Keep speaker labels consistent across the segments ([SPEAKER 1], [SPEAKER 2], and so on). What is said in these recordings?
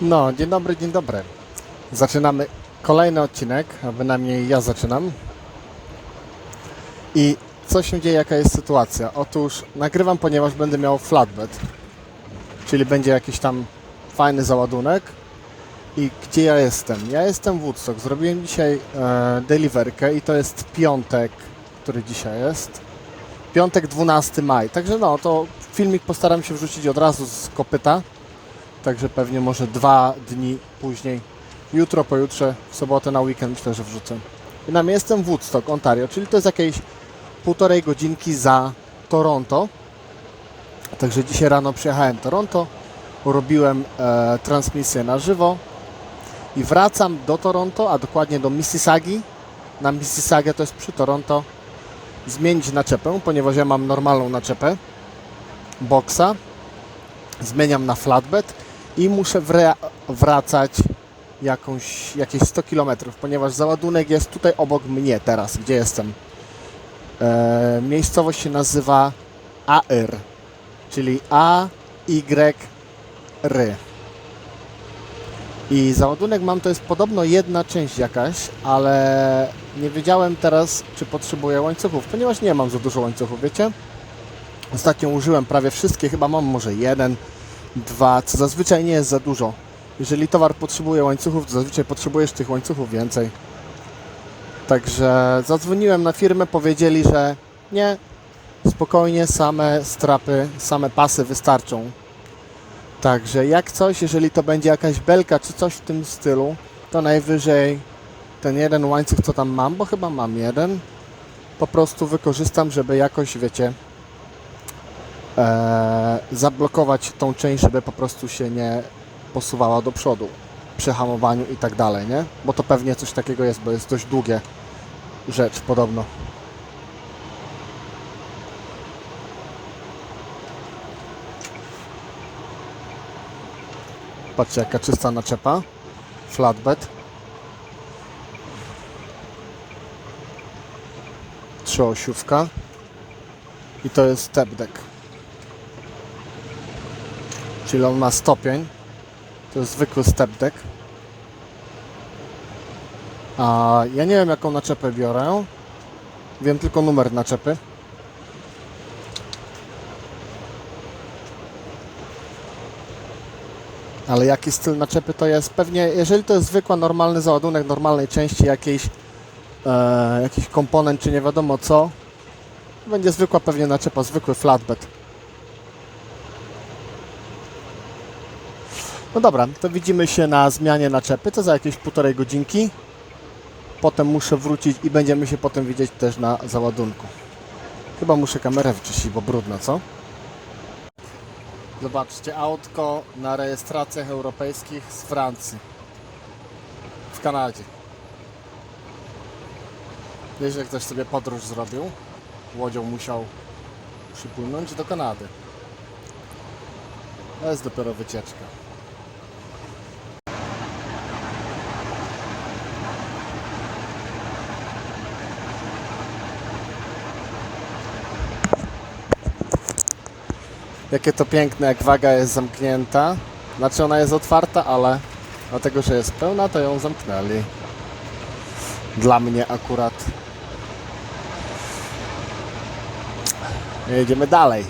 [SPEAKER 1] No, dzień dobry, dzień dobry. Zaczynamy kolejny odcinek, a bynajmniej ja zaczynam. I co się dzieje, jaka jest sytuacja? Otóż nagrywam, ponieważ będę miał flatbed, czyli będzie jakiś tam fajny załadunek. I gdzie ja jestem? Ja jestem w Woodstock. Zrobiłem dzisiaj e, deliverkę i to jest piątek, który dzisiaj jest. Piątek 12 maj. Także no, to filmik postaram się wrzucić od razu z kopyta. Także pewnie może dwa dni później, jutro, pojutrze, w sobotę na weekend myślę, że wrzucę. I nam jestem w Woodstock, Ontario, czyli to jest jakieś półtorej godzinki za Toronto. Także dzisiaj rano przyjechałem Toronto, robiłem e, transmisję na żywo i wracam do Toronto, a dokładnie do Mississaugi. Na Mississauga to jest przy Toronto. Zmienić naczepę, ponieważ ja mam normalną naczepę boxa. Zmieniam na flatbed i muszę wra- wracać jakąś, jakieś 100 km, ponieważ załadunek jest tutaj obok mnie teraz, gdzie jestem. E, miejscowość się nazywa AR, czyli A, Y, R. I załadunek mam, to jest podobno jedna część jakaś, ale nie wiedziałem teraz, czy potrzebuję łańcuchów, ponieważ nie mam za dużo łańcuchów, wiecie? Ostatnio użyłem prawie wszystkie, chyba mam może jeden, dwa, co zazwyczaj nie jest za dużo. Jeżeli towar potrzebuje łańcuchów, to zazwyczaj potrzebujesz tych łańcuchów więcej. Także zadzwoniłem na firmę, powiedzieli, że nie, spokojnie, same strapy, same pasy wystarczą. Także jak coś, jeżeli to będzie jakaś belka czy coś w tym stylu, to najwyżej ten jeden łańcuch, co tam mam, bo chyba mam jeden, po prostu wykorzystam, żeby jakoś, wiecie, zablokować tą część, żeby po prostu się nie posuwała do przodu przy hamowaniu i tak dalej, nie? Bo to pewnie coś takiego jest, bo jest dość długie rzecz podobno. Patrzcie jaka czysta naczepa. Flatbed. Trzyosiówka. I to jest step deck. Czyli on ma stopień. To jest zwykły step deck. A ja nie wiem jaką naczepę biorę. Wiem tylko numer naczepy. Ale jaki styl naczepy to jest? Pewnie, jeżeli to jest zwykła, normalny załadunek normalnej części jakiejś, e, jakiś komponent czy nie wiadomo co, będzie zwykła pewnie naczepa, zwykły flatbed. No dobra, to widzimy się na zmianie naczepy, to za jakieś półtorej godzinki. Potem muszę wrócić i będziemy się potem widzieć też na załadunku. Chyba muszę kamerę wyczyścić, bo brudno, co? Zobaczcie, autko na rejestracjach europejskich z Francji. W Kanadzie. Nieźle ktoś sobie podróż zrobił. Łodzią musiał przypłynąć do Kanady. To jest dopiero wycieczka. Jakie to piękne, jak waga jest zamknięta. Znaczy ona jest otwarta, ale dlatego, że jest pełna, to ją zamknęli. Dla mnie akurat. Jedziemy dalej.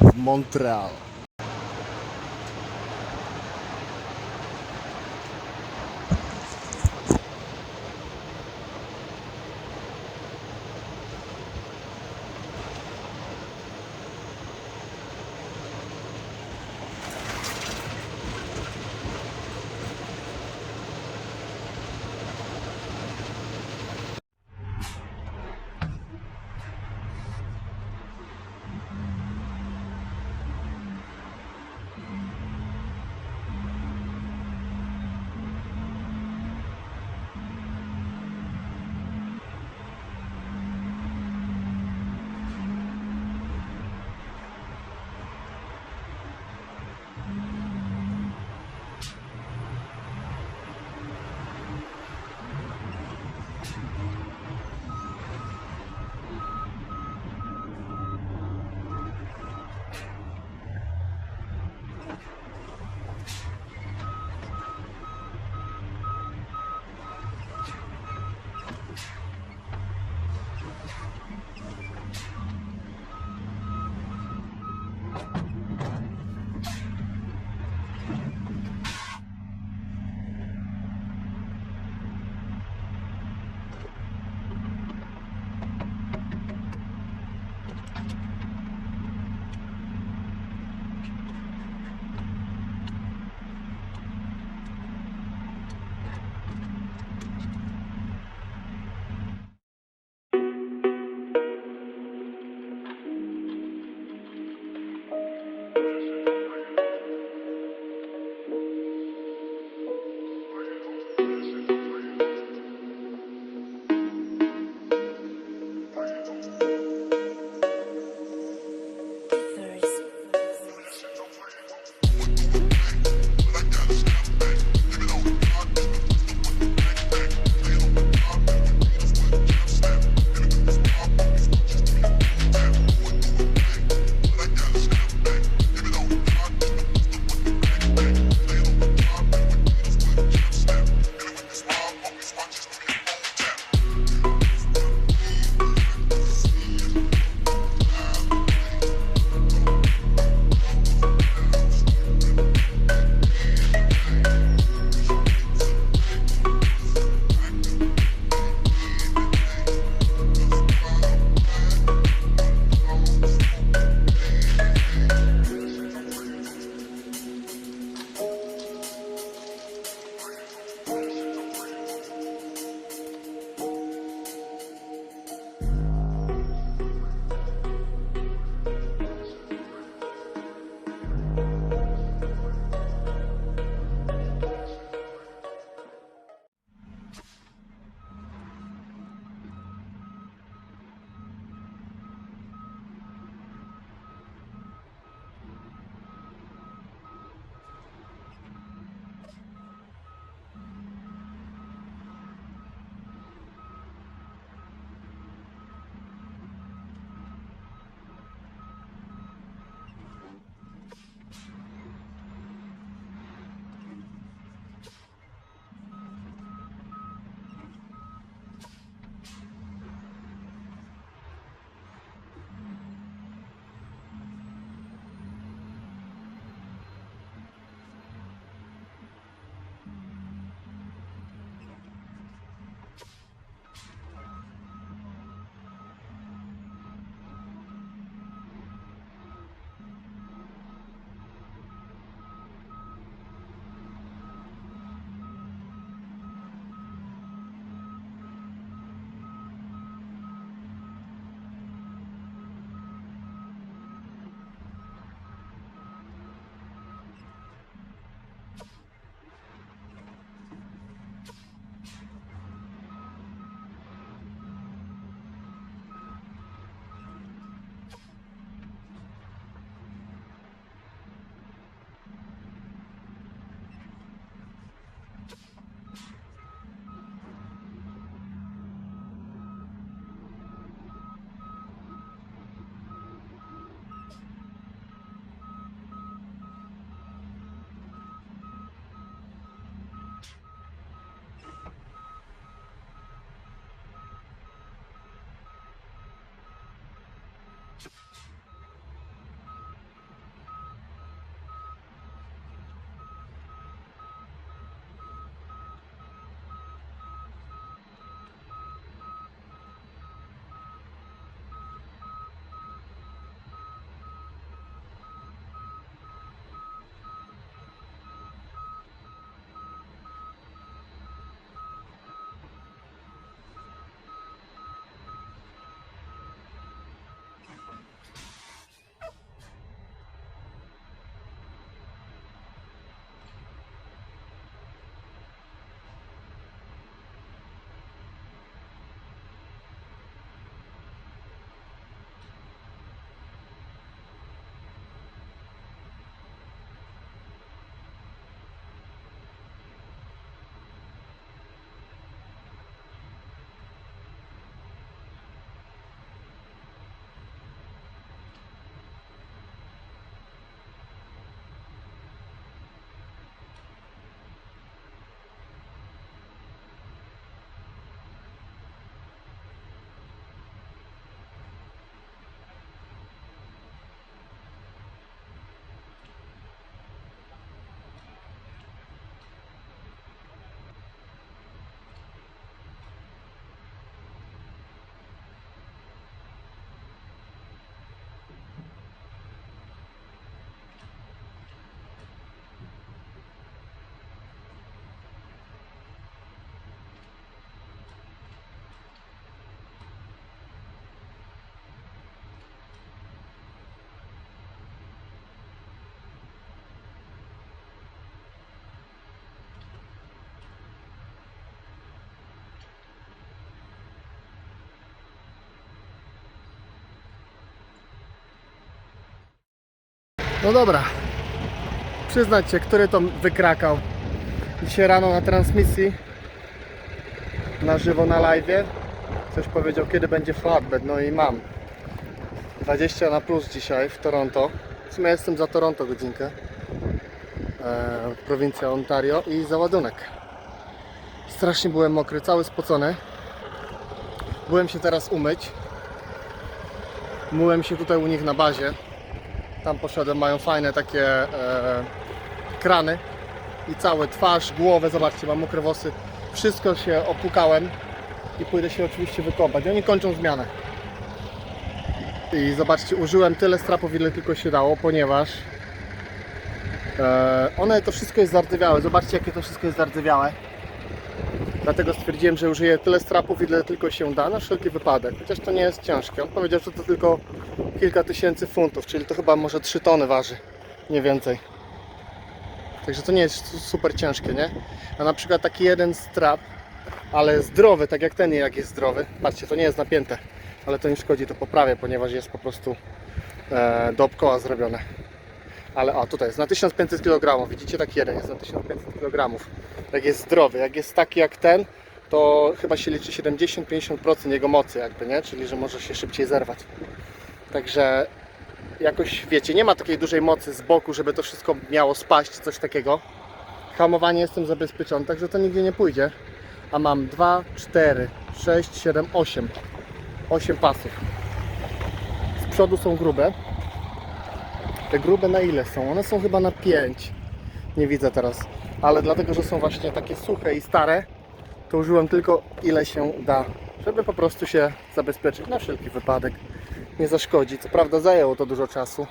[SPEAKER 1] W Montreal. No dobra. Przyznać się, który to wykrakał. Dzisiaj rano na transmisji? Na żywo na live ktoś powiedział kiedy będzie flatbed, no i mam. 20 na plus dzisiaj w Toronto. W sumie jestem za Toronto godzinkę. E, prowincja Ontario i załadunek strasznie byłem mokry, cały spocony. Byłem się teraz umyć. Myłem się tutaj u nich na bazie tam poszedłem, mają fajne takie e, krany i całe twarz, głowę, zobaczcie, mam mokre włosy. Wszystko się opłukałem i pójdę się oczywiście wykąpać. Oni kończą zmianę. I zobaczcie, użyłem tyle strapów, ile tylko się dało, ponieważ e, one to wszystko jest zardzewiałe. Zobaczcie, jakie to wszystko jest zardzewiałe. Dlatego stwierdziłem, że użyję tyle strapów, ile tylko się da, na wszelki wypadek. Chociaż to nie jest ciężkie. On powiedział, że to tylko kilka tysięcy funtów, czyli to chyba może 3 tony waży, nie więcej. Także to nie jest super ciężkie, nie? A na przykład taki jeden strap, ale zdrowy, tak jak ten jak jest zdrowy. Patrzcie, to nie jest napięte, ale to nie szkodzi, to poprawię, ponieważ jest po prostu e, dookoła zrobione. Ale o, tutaj jest na 1500 kg, widzicie, taki jeden jest na 1500 kg. Jak jest zdrowy, jak jest taki jak ten, to chyba się liczy 70-50% jego mocy jakby, nie? Czyli, że może się szybciej zerwać. Także jakoś, wiecie, nie ma takiej dużej mocy z boku, żeby to wszystko miało spaść, coś takiego. Hamowanie jestem zabezpieczony, także to nigdzie nie pójdzie. A mam 2, 4, 6, 7, 8. 8 pasów. Z przodu są grube. Te grube na ile są? One są chyba na 5. Nie widzę teraz. Ale dlatego, że są właśnie takie suche i stare, to użyłem tylko ile się da, żeby po prostu się zabezpieczyć na wszelki wypadek. Nie zaszkodzi. Co prawda zajęło to dużo czasu,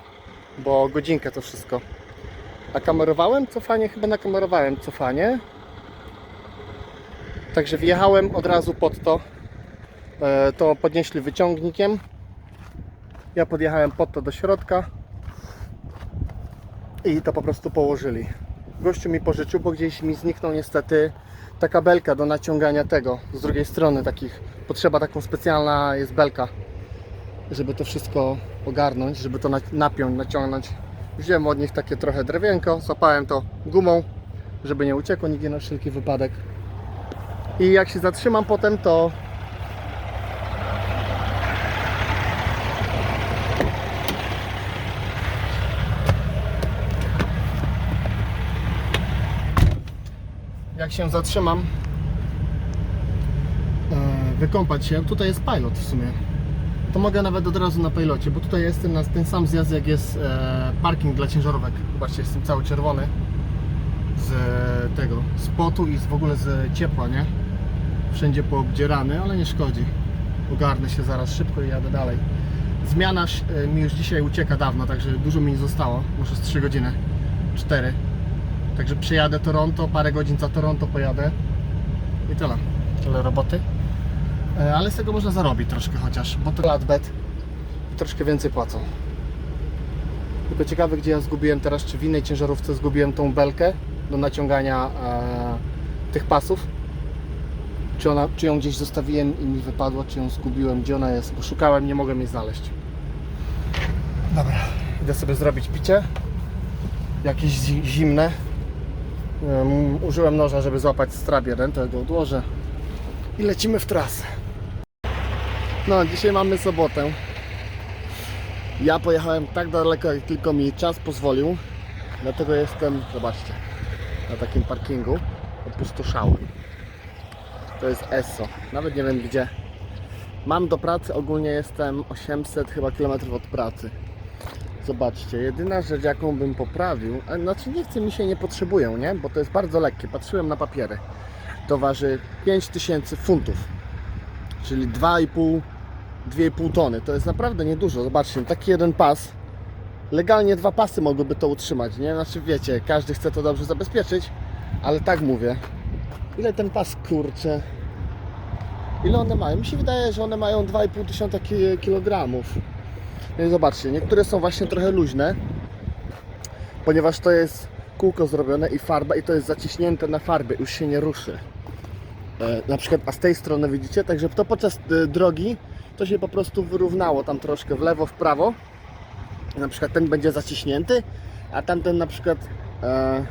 [SPEAKER 1] bo godzinkę to wszystko. A kamerowałem cofanie? Chyba nakamerowałem cofanie. Także wjechałem od razu pod to. E, To podnieśli wyciągnikiem. Ja podjechałem pod to do środka i to po prostu położyli. Gościu mi pożyczył, bo gdzieś mi zniknął niestety ta kabelka do naciągania tego z drugiej strony takich. Potrzeba taką specjalna jest belka, żeby to wszystko ogarnąć, żeby to na- napiąć, naciągnąć. Wziąłem od nich takie trochę drewienko, zapałem to gumą, żeby nie uciekło nigdzie na wszelki wypadek. I jak się zatrzymam potem, to jak się zatrzymam, e, wykąpać się. Tutaj jest pilot w sumie. To mogę nawet od razu na pilocie, bo tutaj jestem na ten sam zjazd jak jest e, parking dla ciężarówek. Zobaczcie, jestem cały czerwony z e, tego, z potu i z, w ogóle z ciepła, nie? Wszędzie poobdzierany, ale nie szkodzi. Ogarnę się zaraz szybko i jadę dalej. Zmiana e, mi już dzisiaj ucieka dawno, także dużo mi nie zostało. Może z 3 godziny, 4. Także przyjadę Toronto, parę godzin za Toronto pojadę i tyle. Tyle roboty. E, Ale z tego można zarobić troszkę chociaż, bo to flatbed troszkę więcej płacą. Tylko ciekawe gdzie ja zgubiłem teraz, czy w innej ciężarówce zgubiłem tą belkę do naciągania e, tych pasów. Czy, ona, czy ją gdzieś zostawiłem i mi wypadła, czy ją zgubiłem, gdzie ona jest, bo szukałem, nie mogłem jej znaleźć. Dobra, idę sobie zrobić picie. Jakieś zi- zimne. Em, Użyłem noża, żeby złapać strap jeden, to ja go odłożę. I lecimy w trasę. No, dzisiaj mamy sobotę. Ja pojechałem tak daleko, jak tylko mi czas pozwolił. Dlatego jestem, zobaczcie, na takim parkingu opustoszałym. To jest ESO. Nawet nie wiem gdzie. Mam do pracy, ogólnie jestem 800 chyba kilometrów od pracy. Zobaczcie, jedyna rzecz jaką bym poprawił, a znaczy nie chce mi się, nie potrzebują, nie? Bo to jest bardzo lekkie. Patrzyłem na papiery. To waży 5000 funtów, czyli 2,5 2,5 tony. To jest naprawdę niedużo. Zobaczcie, taki jeden pas. Legalnie dwa pasy mogłyby to utrzymać, nie? Znaczy wiecie, każdy chce to dobrze zabezpieczyć, ale tak mówię. Ile ten pas kurczę? Ile one mają? Mi się wydaje, że one mają 2,5 tysiąca kilogramów. No i zobaczcie, niektóre są właśnie trochę luźne, ponieważ to jest kółko zrobione i farba i to jest zaciśnięte na farbie, już się nie ruszy. E, na przykład, a z tej strony widzicie, także to podczas e, drogi to się po prostu wyrównało tam troszkę w lewo, w prawo na przykład ten będzie zaciśnięty, a tamten na przykład e,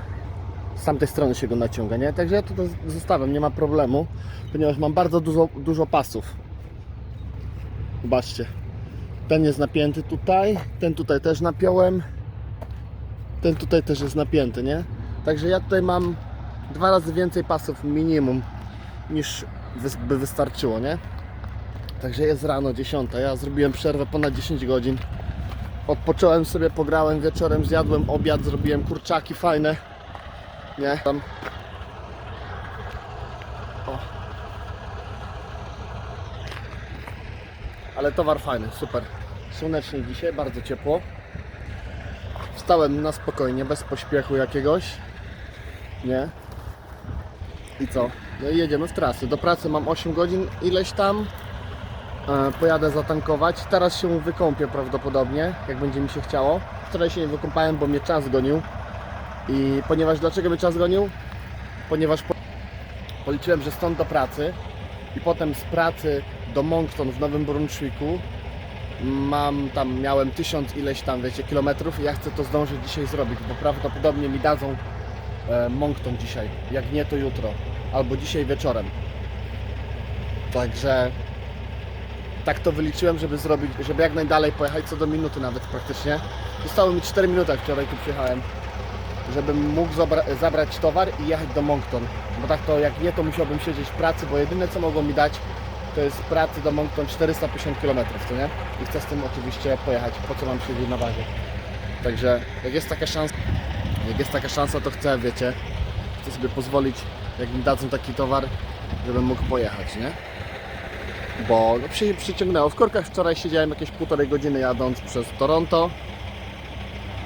[SPEAKER 1] z tamtej strony się go naciąga, nie? Także ja to zostawiam, nie ma problemu, ponieważ mam bardzo dużo, dużo pasów. Zobaczcie. Ten jest napięty tutaj, ten tutaj też napiąłem, ten tutaj też jest napięty, nie? Także ja tutaj mam dwa razy więcej pasów minimum niż by wystarczyło, nie? Także jest rano 10. Ja zrobiłem przerwę ponad 10 godzin. Odpocząłem sobie, pograłem wieczorem, zjadłem obiad, zrobiłem kurczaki fajne. Nie? Tam. O. Ale towar fajny, super. Słonecznie dzisiaj, bardzo ciepło. Wstałem na spokojnie, bez pośpiechu jakiegoś. Nie? I co? No i jedziemy w trasy. Do pracy mam 8 godzin, ileś tam. E, Pojadę zatankować. Teraz się wykąpię prawdopodobnie, jak będzie mi się chciało. Wczoraj się nie wykąpałem, bo mnie czas gonił. I ponieważ dlaczego mnie czas gonił? Ponieważ po, policzyłem, że stąd do pracy i potem z pracy do Moncton w Nowym Brunswicku mam tam, miałem tysiąc ileś tam, wiecie, kilometrów i ja chcę to zdążyć dzisiaj zrobić, bo prawdopodobnie mi dadzą e, Moncton dzisiaj, jak nie to jutro, albo dzisiaj wieczorem. Także tak to wyliczyłem, żeby zrobić, żeby jak najdalej pojechać, co do minuty nawet praktycznie. Zostało mi 4 minuty, jak wczoraj tu przyjechałem, żebym mógł zabra- zabrać towar i jechać do Moncton. Bo tak to jak nie, to musiałbym siedzieć w pracy, bo jedyne co mogą mi dać, to jest pracy do Moncton 450 km, co nie? I chcę z tym oczywiście pojechać, po co mam siedzieć na bazie. Także jak jest taka szansa, jak jest taka szansa, to chcę, wiecie, chcę sobie pozwolić, jak mi dadzą taki towar, żebym mógł pojechać, nie? Bo no, przy, przyciągnęło. W korkach wczoraj siedziałem jakieś półtorej godziny jadąc przez Toronto.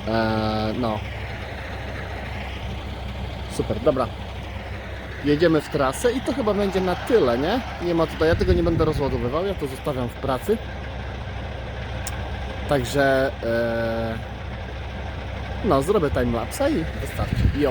[SPEAKER 1] Eee, no. Super, dobra. Jedziemy w trasę i to chyba będzie na tyle, nie? Nie ma tutaj, ja tego nie będę rozładowywał, ja to zostawiam w pracy. Także eee, no, zrobię timelapsa i wystarczy. Yo!